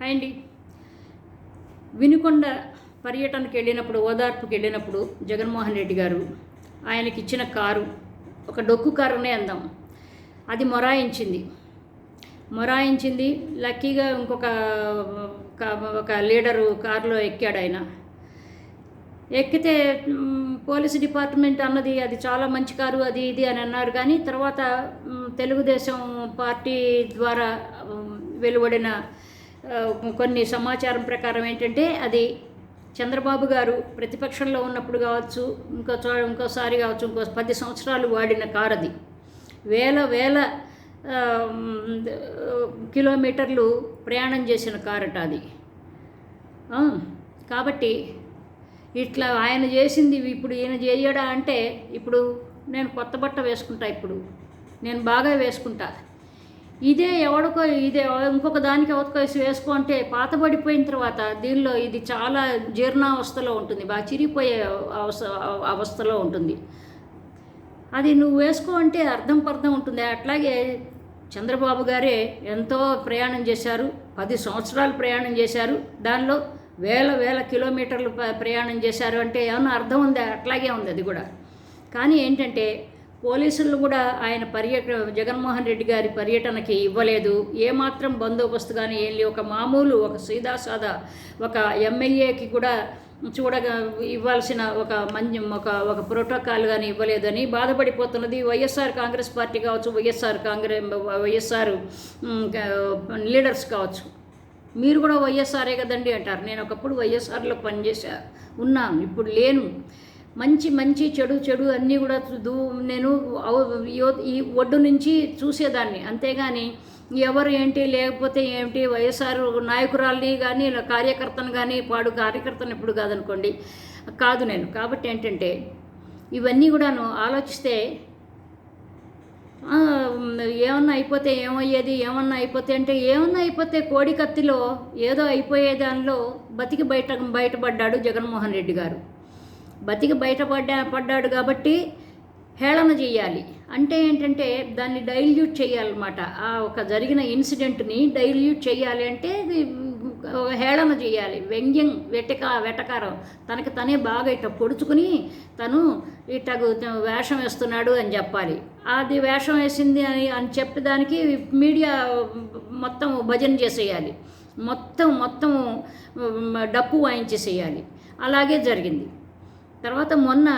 Hi అండి. వినుకొండ పర్యటనకు వెళ్ళినప్పుడు ఓదార్పుకి వెళ్ళినప్పుడు జగన్మోహన్ రెడ్డి గారు ఆయనకి ఇచ్చిన కారు ఒక డొక్కు కారునే అందాం. అది మొరాయించింది. మొరాయించింది లక్కీగా ఇంకొక ఒక- లీడరు కారులో ఎక్కాడు ఆయన. ఎక్కితే పోలీస్ డిపార్ట్మెంట్ అన్నది అది చాలా మంచి కారు అది ఇది అని అన్నారు. కానీ తర్వాత తెలుగుదేశం పార్టీ ద్వారా వెలువడిన కొన్ని సమాచారం ప్రకారం ఏంటంటే అది చంద్రబాబు గారు ప్రతిపక్షంలో ఉన్నప్పుడు కావచ్చు ఇంకో చో ఇంకోసారి కావచ్చు ఇంకో పది సంవత్సరాలు వాడిన కారు అది వేల వేల కిలోమీటర్లు ప్రయాణం చేసిన కారట అది. కాబట్టి ఇట్లా ఆయన చేసింది ఇప్పుడు ఈయన చేయడా అంటే ఇప్పుడు నేను కొత్త బట్ట వేసుకుంటా ఇప్పుడు. నేను బాగా వేసుకుంటా. ఇదే ఎవడికో ఇదే ఇంకొక దానికి ఎవరికో వేసి పాతబడిపోయిన తర్వాత దీనిలో ఇది చాలా జీర్ణావస్థలో ఉంటుంది బాగా చిరిగిపోయే అవస్థ అవస్థలో ఉంటుంది. అది నువ్వు వేసుకో అంటే అర్థం పర్థం ఉంటుంది. అట్లాగే చంద్రబాబు గారే ఎంతో ప్రయాణం చేశారు పది సంవత్సరాలు ప్రయాణం చేశారు దానిలో వేల వేల కిలోమీటర్లు ప్రయాణం చేశారు అంటే ఏమన్నా అర్థం ఉందా? అట్లాగే ఉంది అది కూడా. కానీ ఏంటంటే పోలీసులు కూడా ఆయన పర్యటన జగన్మోహన్ రెడ్డి గారి పర్యటనకి ఇవ్వలేదు. ఏమాత్రం బందోబస్తు కానీ ఏం ఒక మామూలు ఒక సీదాసాదా ఒక ఎమ్మెల్యేకి కూడా చూడగా ఇవ్వాల్సిన ఒక మంచి ఒక ఒక ప్రోటోకాల్ కానీ ఇవ్వలేదని బాధపడిపోతున్నది వైఎస్ఆర్ కాంగ్రెస్ పార్టీ కావచ్చు వైఎస్ఆర్ కాంగ్రెస్ వైఎస్ఆర్ లీడర్స్ కావచ్చు. మీరు కూడా వైఎస్ఆర్ఏ కదండి అంటారు. నేను ఒకప్పుడు వైఎస్ఆర్లో పనిచేసా ఉన్నాను ఇప్పుడు లేను. మంచి మంచి చెడు చెడు అన్నీ కూడా దూ నేను ఈ ఒడ్డు నుంచి చూసేదాన్ని. అంతేగాని ఎవరు ఏంటి లేకపోతే ఏంటి వైఎస్ఆర్ నాయకురాల్ని కానీ కార్యకర్తను కానీ పాడు కార్యకర్తను ఎప్పుడు కాదనుకోండి. కాదు నేను. కాబట్టి ఏంటంటే ఇవన్నీ కూడాను ఆలోచిస్తే ఏమన్నా అయిపోతే ఏమయ్యేది ఏమన్నా అయిపోతే అంటే ఏమన్నా అయిపోతే కోడి కత్తిలో ఏదో అయిపోయే దానిలో బతికి బయట బయటపడ్డాడు జగన్మోహన్ రెడ్డి గారు. బతికి బయటపడ్డా పడ్డాడు కాబట్టి హేళన చేయాలి. అంటే ఏంటంటే దాన్ని డైల్యూట్ చేయాలన్నమాట. ఆ ఒక జరిగిన ఇన్సిడెంట్ని డైల్యూట్ చేయాలి అంటే హేళన చేయాలి. వ్యంగ్యం వెటక వెటకారం. తనకి తనే బాగా ఇట్ట పొడుచుకుని తను ఇట్టగు వేషం వేస్తున్నాడు అని చెప్పాలి. అది వేషం వేసింది అని అని చెప్పేదానికి మీడియా మొత్తం భజన చేసేయాలి. మొత్తం మొత్తం డప్పు వాయించేసేయాలి. అలాగే జరిగింది. తర్వాత మొన్న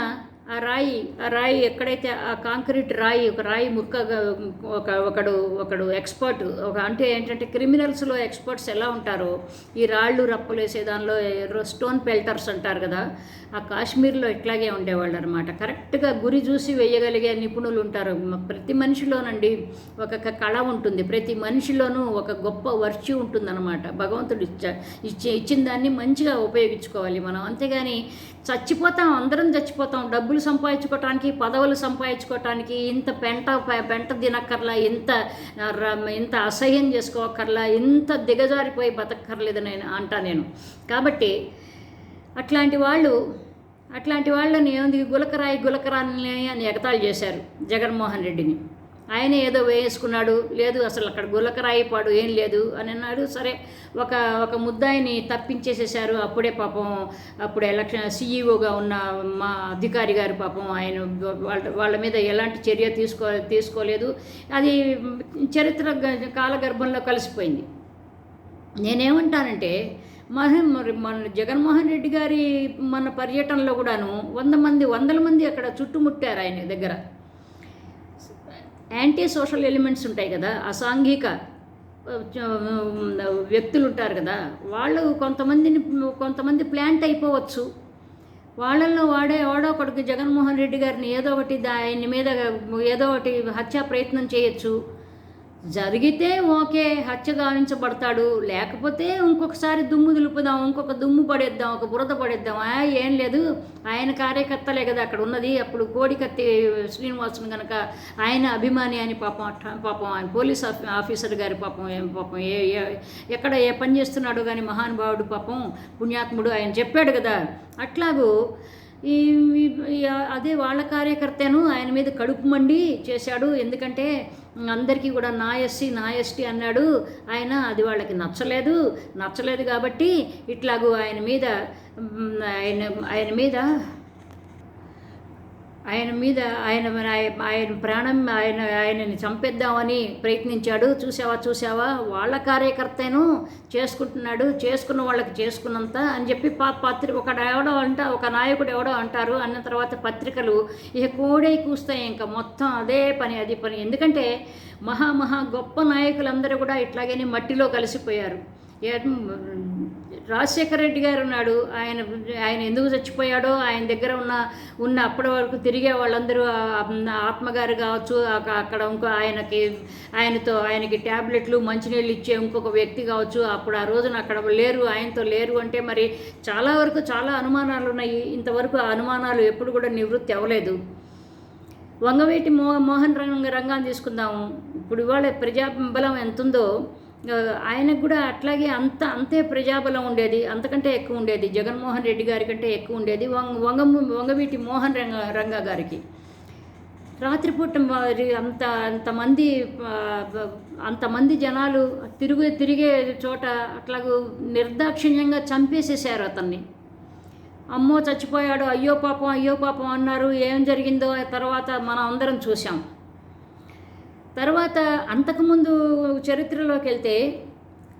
ఆ రాయి ఆ రాయి ఎక్కడైతే ఆ కాంక్రీట్ రాయి ఒక రాయి ముక్కగా ఒక ఒకడు ఒకడు ఎక్స్పర్ట్ ఒక అంటే ఏంటంటే క్రిమినల్స్లో ఎక్స్పర్ట్స్ ఎలా ఉంటారో ఈ రాళ్ళు రప్పలు వేసే దానిలో స్టోన్ పెల్టర్స్ అంటారు కదా ఆ కాశ్మీర్లో ఇట్లాగే ఉండేవాళ్ళు అనమాట కరెక్ట్గా గురి చూసి వేయగలిగే నిపుణులు ఉంటారు. ప్రతి మనిషిలోనండి ఒక కళ ఉంటుంది. ప్రతి మనిషిలోనూ ఒక గొప్ప వర్చి ఉంటుందన్నమాట. భగవంతుడు ఇచ్చా ఇచ్చి ఇచ్చిన దాన్ని మంచిగా ఉపయోగించుకోవాలి మనం. అంతేగాని చచ్చిపోతాం అందరం చచ్చిపోతాం డబ్బులు సంపాదించుకోవటానికి పదవులు సంపాదించుకోవటానికి ఇంత పెంట పెంట తినక్కర్లా ఇంత ర- ఇంత అసహ్యం చేసుకోకర్లా ఇంత దిగజారిపోయి బతకర్లేదు నేను అంటా నేను. కాబట్టి అట్లాంటి వాళ్ళు అట్లాంటి వాళ్ళని ఏముంది గులకరాయి గులకరాని అని ఎగతాళి చేశారు జగన్మోహన్ రెడ్డిని. ఆయన ఏదో వేసుకున్నాడు లేదు అసలు అక్కడ గులకరాయిపాడు ఏం లేదు అని అన్నాడు. సరే ఒక ఒక ముద్దాయిని తప్పించేసేసారు అప్పుడే పాపం అప్పుడు ఎలక్షన్ సీఈఓగా ఉన్న మా అధికారి గారు పాపం ఆయన వాళ్ళ వాళ్ళ మీద ఎలాంటి చర్య తీసుకో తీసుకోలేదు. అది చరిత్ర కాలగర్భంలో కలిసిపోయింది. నేనేమంటానంటే మన మన జగన్మోహన్ రెడ్డి గారి మన పర్యటనలో కూడాను వంద మంది వందల మంది అక్కడ చుట్టుముట్టారు ఆయన దగ్గర. యాంటీ సోషల్ ఎలిమెంట్స్ ఉంటాయి కదా అసాంఘిక వ్యక్తులు ఉంటారు కదా వాళ్ళు కొంతమందిని కొంతమంది ప్లాంట్ అయిపోవచ్చు. వాళ్ళల్లో వాడే వాడో ఒకటికి జగన్మోహన్ రెడ్డి గారిని ఏదో ఒకటి దా- ఆయన మీద ఏదో ఒకటి హత్యా ప్రయత్నం చేయొచ్చు. జరిగితే ఓకే హత్య గావించబడతాడు. లేకపోతే ఇంకొకసారి దుమ్ము దులుపుదాం ఇంకొక దుమ్ము పడేద్దాం ఒక బురద పడేద్దాం. ఏం లేదు. ఆయన కార్యకర్తలే కదా అక్కడ ఉన్నది. అప్పుడు కోడికత్తి శ్రీనివాసుని కనుక ఆయన అభిమాని అని పాపం పాపం ఆయన పోలీస్ ఆఫీ- ఆఫీసర్ గారి పాపం ఏం పాపం ఏ ఎక్కడ ఏ పని చేస్తున్నాడు కానీ మహానుభావుడు పాపం పుణ్యాత్ముడు ఆయన చెప్పాడు కదా. అట్లాగూ ఈ- అదే వాళ్ళ కార్యకర్తను ఆయన మీద కడుపు మండి చేశాడు. ఎందుకంటే అందరికీ కూడా నా ఎస్సీ నా ఎస్టీ అన్నాడు. ఆయన అది వాళ్ళకి నచ్చలేదు. నచ్చలేదు కాబట్టి ఇట్లాగూ ఆయన మీద ఆయన ఆయన మీద ఆయన మీద ఆయన ఆయన- ప్రాణం ఆయన ఆయనని చంపేద్దామని ప్రయత్నించాడు. చూసావా చూసావా వాళ్ళ కార్యకర్తను చేసుకుంటున్నాడు. చేసుకున్న వాళ్ళకి చేసుకున్నంత అని చెప్పి పా పత్రిక ఒక ఎవడో అంట ఒక నాయకుడు ఎవడో అంటారు. అన్న తర్వాత పత్రికలు ఇక కోడే కూస్తాయి. ఇంకా మొత్తం అదే పని అది పని. ఎందుకంటే మహా మహా గొప్ప నాయకులందరూ కూడా ఇట్లాగని మట్టిలో కలిసిపోయారు. రాజశేఖర రెడ్డి గారు ఉన్నాడు. ఆయన ఆయన ఎందుకు చచ్చిపోయాడో ఆయన దగ్గర ఉన్న ఉన్న అప్పటి వరకు తిరిగే వాళ్ళందరూ ఆత్మగారు కావచ్చు అక్కడ ఇంకో ఆయనకి ఆయనతో ఆయనకి ట్యాబ్లెట్లు మంచినీళ్ళు ఇచ్చే ఇంకొక వ్యక్తి కావచ్చు అప్పుడు ఆ రోజున అక్కడ లేరు ఆయనతో లేరు అంటే మరి చాలా వరకు చాలా అనుమానాలు ఉన్నాయి. ఇంతవరకు ఆ అనుమానాలు ఎప్పుడు కూడా నివృత్తి అవ్వలేదు. వంగవేటి మో మోహన్ రంగ రంగాన్ని తీసుకుందాము. ఇప్పుడు ఇవాళ ప్రజాబలం ఎంత ఉందో ఆయనకు కూడా అట్లాగే అంత అంతే ప్రజాబలం ఉండేది అంతకంటే ఎక్కువ ఉండేది. జగన్మోహన్ రెడ్డి గారి కంటే ఎక్కువ ఉండేది వంగ వంగ వంగవీటి మోహన్ రంగ రంగ గారికి. రాత్రిపూట మరి అంత అంతమంది అంతమంది జనాలు తిరుగు తిరిగే చోట అట్లాగూ నిర్దాక్షిణ్యంగా చంపేసేసారు అతన్ని. అమ్మో చచ్చిపోయాడు అయ్యో పాపం అయ్యో పాపం అన్నారు ఏం జరిగిందో తర్వాత మనం అందరం చూసాం తర్వాత అంతకుముందు చరిత్రలోకి వెళ్తే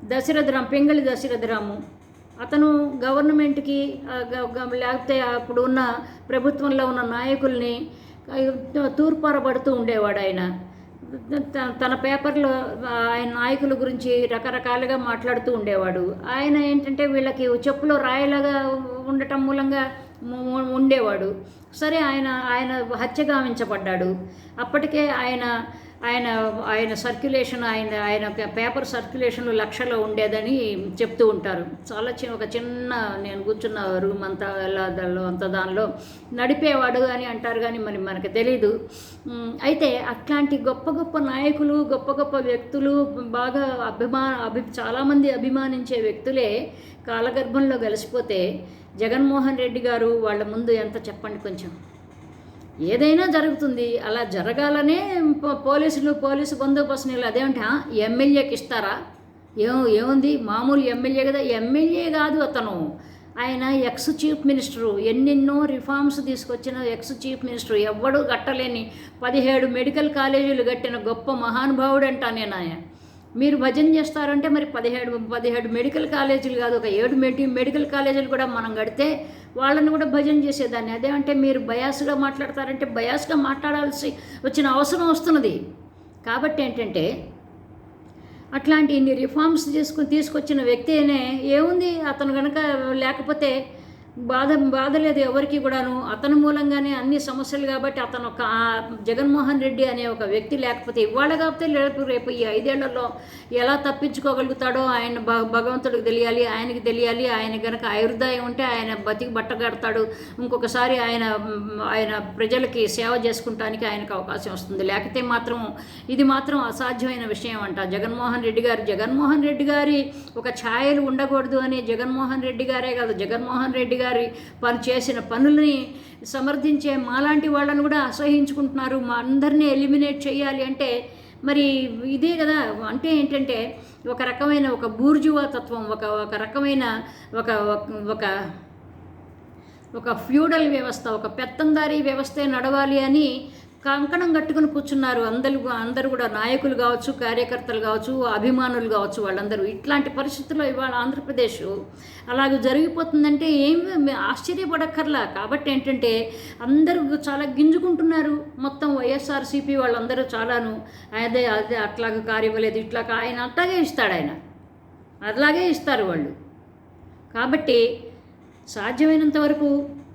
దశరథరాం పెంగళి దశరథరాము అతను గవర్నమెంట్కి లేకపోతే అప్పుడు ఉన్న ప్రభుత్వంలో ఉన్న నాయకుల్ని తూర్పారబడుతూ ఉండేవాడు ఆయన. తన పేపర్లో ఆయన నాయకుల గురించి రకరకాలుగా మాట్లాడుతూ ఉండేవాడు. ఆయన ఏంటంటే వీళ్ళకి చెప్పులో రాయలాగా ఉండటం మూలంగా ఉండేవాడు. సరే ఆయన ఆయన హత్య గావించబడ్డాడు. అప్పటికే ఆయన ఆయన ఆయన సర్క్యులేషన్ ఆయన ఆయన పేపర్ సర్క్యులేషన్లు లక్షలో ఉండేదని చెప్తూ ఉంటారు. చాలా చిన్న ఒక చిన్న నేను కూర్చున్న రూమ్ అంతా దానిలో అంత దానిలో నడిపేవాడు అని అంటారు కానీ మరి మనకు తెలీదు. అయితే అట్లాంటి గొప్ప గొప్ప నాయకులు గొప్ప గొప్ప వ్యక్తులు బాగా అభిమా అభి చాలామంది అభిమానించే వ్యక్తులే కాలగర్భంలో కలిసిపోతే జగన్మోహన్ రెడ్డి గారు వాళ్ళ ముందు ఎంత చెప్పండి కొంచెం? ఏదైనా జరుగుతుంది అలా జరగాలనే పో- పోలీసులు పోలీసు బందోబస్తులు అదేమిటి ఆ? ఎమ్మెల్యేకి ఇస్తారా? ఏం ఏముంది? మామూలు ఎమ్మెల్యే కదా? ఎమ్మెల్యే కాదు అతను. ఆయన ఎక్స్ చీఫ్ మినిస్టరు. ఎన్నెన్నో రిఫార్మ్స్ తీసుకొచ్చిన ఎక్స్ చీఫ్ మినిస్టర్. ఎవ్వడూ కట్టలేని పదిహేడు మెడికల్ కాలేజీలు కట్టిన గొప్ప మహానుభావుడు అంటా నేను ఆయన మీరు భజన చేస్తారంటే మరి పదిహేడు పదిహేడు మెడికల్ కాలేజీలు కాదు ఒక ఏడు మెడి మెడికల్ కాలేజీలు కూడా మనం కడితే వాళ్ళని కూడా భజన చేసేదాన్ని. అదే అంటే మీరు బయాస్గా మాట్లాడతారంటే బయాస్గా మాట్లాడాల్సి వచ్చిన అవసరం వస్తున్నది. కాబట్టి ఏంటంటే అట్లాంటి ఇన్ని రిఫార్మ్స్ చేసుకుని తీసుకొచ్చిన వ్యక్తినే ఏముంది? అతను కనుక లేకపోతే బాధ బాధ లేదు ఎవరికి కూడాను. అతని మూలంగానే అన్ని సమస్యలు కాబట్టి అతను ఒక జగన్మోహన్ రెడ్డి అనే ఒక వ్యక్తి లేకపోతే ఇవాళ కాకపోతే రేపు రేపు ఈ ఐదేళ్ళలో ఎలా తప్పించుకోగలుగుతాడో ఆయన భగవంతుడికి తెలియాలి ఆయనకి తెలియాలి. ఆయన కనుక ఆయుర్దాయం ఉంటే ఆయన బతికి బట్టగడతాడు ఇంకొకసారి ఆయన ఆయన ప్రజలకి సేవ చేసుకుంటానికి ఆయనకు అవకాశం వస్తుంది. లేకపోతే మాత్రం ఇది మాత్రం అసాధ్యమైన విషయం అంట. జగన్మోహన్ రెడ్డి గారు జగన్మోహన్ రెడ్డి గారి ఒక ఛాయలు ఉండకూడదు అని జగన్మోహన్ రెడ్డి గారే కాదు జగన్మోహన్ రెడ్డి గారి పని చేసిన పనులని సమర్థించే మాలాంటి వాళ్ళని కూడా అసహించుకుంటున్నారు. మా అందరినీ ఎలిమినేట్ చేయాలి అంటే మరి ఇదే కదా. అంటే ఏంటంటే ఒక రకమైన ఒక బూర్జువా తత్వం ఒక ఒక రకమైన ఒక ఒక ఒక ఫ్యూడల్ వ్యవస్థ ఒక పెత్తందారీ వ్యవస్థే నడవాలి అని కంకణం కట్టుకుని కూర్చున్నారు. అందరూ అందరూ కూడా నాయకులు కావచ్చు కార్యకర్తలు కావచ్చు అభిమానులు కావచ్చు వాళ్ళందరూ. ఇట్లాంటి పరిస్థితుల్లో ఇవాళ ఆంధ్రప్రదేశ్ అలాగ జరిగిపోతుందంటే ఏమి ఆశ్చర్యపడక్కర్లా. కాబట్టి ఏంటంటే అందరూ చాలా గింజుకుంటున్నారు. మొత్తం వైఎస్ఆర్సీపీ వాళ్ళందరూ చాలాను అదే అదే అట్లాగ కార్యవ్వలేదు ఇట్లా ఆయన అట్లాగే ఇస్తాడు ఆయన. అలాగే ఇస్తారు వాళ్ళు. కాబట్టి సాధ్యమైనంత వరకు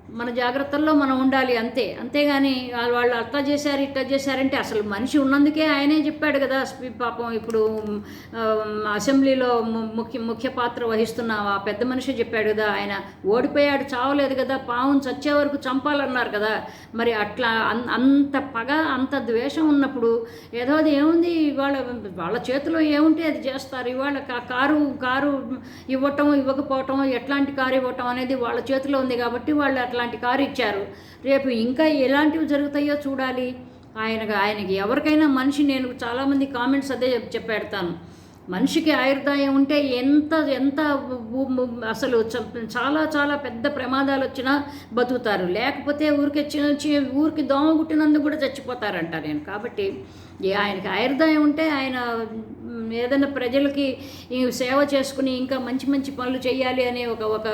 మన జాగ్రత్తల్లో మనం ఉండాలి అంతే. అంతేగాని వాళ్ళు వాళ్ళు అట్లా చేశారు ఇట్లా చేశారంటే అసలు మనిషి ఉన్నందుకే ఆయనే చెప్పాడు కదా పాపం ఇప్పుడు అసెంబ్లీలో ముఖ్య ముఖ్య పాత్ర వహిస్తున్న ఆ పెద్ద మనిషి చెప్పాడు కదా ఆయన ఓడిపోయాడు చావలేదు కదా పావును చచ్చే వరకు చంపాలన్నారు కదా. మరి అట్లా అన్- అంత పగ అంత ద్వేషం ఉన్నప్పుడు ఏదో అది ఏముంది ఇవాళ వాళ్ళ చేతిలో ఏముంటే అది చేస్తారు. ఇవాళ కారు కారు ఇవ్వటం ఇవ్వకపోవటం ఎట్లాంటి కారు ఇవ్వటం అనేది వాళ్ళ చేతిలో ఉంది కాబట్టి వాళ్ళు అట్లాంటి కారు ఇచ్చారు. రేపు ఇంకా ఎలాంటివి జరుగుతాయో చూడాలి. ఆయనకు ఆయనకి ఎవరికైనా మనిషి నేను చాలామంది కామెంట్స్ అదే చెప్పాడతాను మనిషికి ఆయుర్దాయం ఉంటే ఎంత ఎంత అసలు చాలా చాలా పెద్ద ప్రమాదాలు వచ్చినా బతుకుతారు. లేకపోతే ఊరికి ఊరికి దోమ గుట్టినందుకు కూడా చచ్చిపోతారంట నేను. కాబట్టి ఆయనకి ఆయుర్దాయం ఉంటే ఆయన ఏదైనా ప్రజలకి ఈ సేవ చేసుకుని ఇంకా మంచి మంచి పనులు చేయాలి అనే ఒక ఒక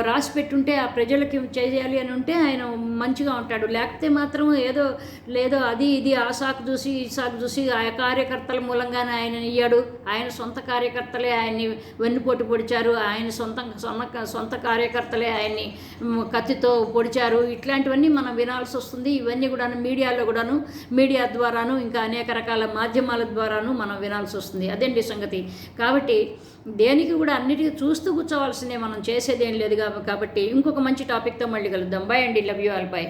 రాసి పెట్టుంటే ఆ ప్రజలకి చేయాలి అని ఉంటే ఆయన మంచిగా ఉంటాడు. లేకపోతే మాత్రం ఏదో లేదో అది ఇది ఆ సాకు చూసి ఈ సాకు చూసి ఆ కార్యకర్తల మూలంగానే ఆయన ఇయ్యాడు. ఆయన సొంత కార్యకర్తలే ఆయన్ని వెన్నుపోటు పొడిచారు. ఆయన సొంత సొంత సొంత కార్యకర్తలే ఆయన్ని కత్తితో పొడిచారు. ఇట్లాంటివన్నీ మనం వినాల్సి వస్తుంది. ఇవన్నీ కూడాను మీడియాలో కూడాను మీడియా ద్వారాను ఇంకా అనేక రకాల మాధ్యమాల ద్వారాను మనం వినాల్సి వస్తుంది. అదండి సంగతి? కాబట్టి దేనికి కూడా అన్నిటికీ చూస్తూ కూర్చోవాల్సిందే మనం చేసేదేం లేదు కాబట్టి ఇంకొక మంచి టాపిక్తో మళ్ళీ కలుద్దాం. బాయ్ అండి లవ్ యూ ఆల్ బాయ్